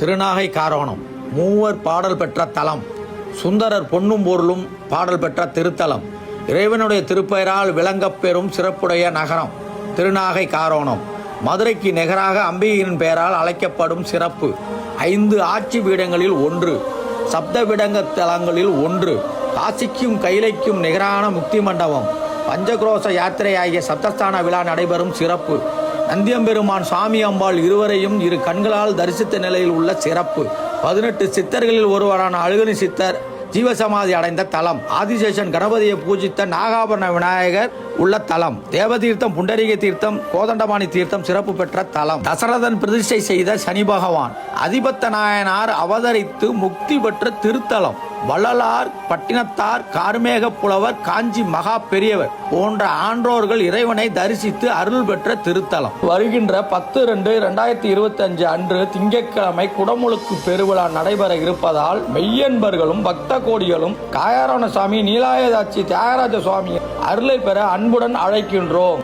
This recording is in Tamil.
திருநாகை காரோணம் மூவர் பாடல் பெற்ற தலம். சுந்தரர் பொன்னும் பொருளும் பாடல் பெற்ற திருத்தலம். இறைவனுடைய திருப்பெயரால் விளங்கப்பெறும் சிறப்புடைய நகரம் திருநாகை காரோணம் மதுரைக்கு நிகராக அம்பிகையின் பெயரால் அழைக்கப்படும் சிறப்பு ஐந்து ஆட்சி பீடங்களில் ஒன்று சப்த விடங்க தலங்களில் ஒன்று காசிக்கும் கைலைக்கும் நிகரான முக்தி மண்டபம் பஞ்சக்ரோச யாத்திரையாகிய சப்தஸ்தான விழா நடைபெறும் சிறப்பு நந்தியம்பெருமான் சுவாமி அம்பாள் இருவரையும் இரு கண்களால் தரிசித்த நிலையில் உள்ள சிறப்பு. பதினெட்டு சித்தர்களில் ஒருவரான அழுகனி சித்தர் ஜீவசமாதி அடைந்த தலம். ஆதிசேஷன் கணபதியை பூஜித்த நாகாபரண விநாயகர் உள்ள தலம். தேவதீர்த்தம் புண்டரீக தீர்த்தம் கோதண்டபாணி தீர்த்தம் சிறப்பு பெற்ற தலம். தசரதன் பிரதிஷ்டை செய்த சனி பகவான். அதிபத்த நாயனார் அவதரித்து முக்தி பெற்ற திருத்தலம். வள்ளலார் பட்டினத்தார் கார்மேக புலவர் காஞ்சி மகா பெரியவர் போன்ற ஆன்றோர்கள் இறைவனை தரிசித்து அருள் பெற்ற திருத்தலம். வருகின்ற பத்து ரெண்டு ரெண்டாயிரத்தி இருபத்தி அஞ்சு அன்று திங்கட்கிழமை குடமுழுக்கு பெருவிழா நடைபெற இருப்பதால் மெய்யன்பர்களும் பக்த கோடிகளும் காயாரண சுவாமி நீலாயதாட்சி தியாகராஜ சுவாமி அருளை பெற அன்புடன் அழைக்கின்றோம்.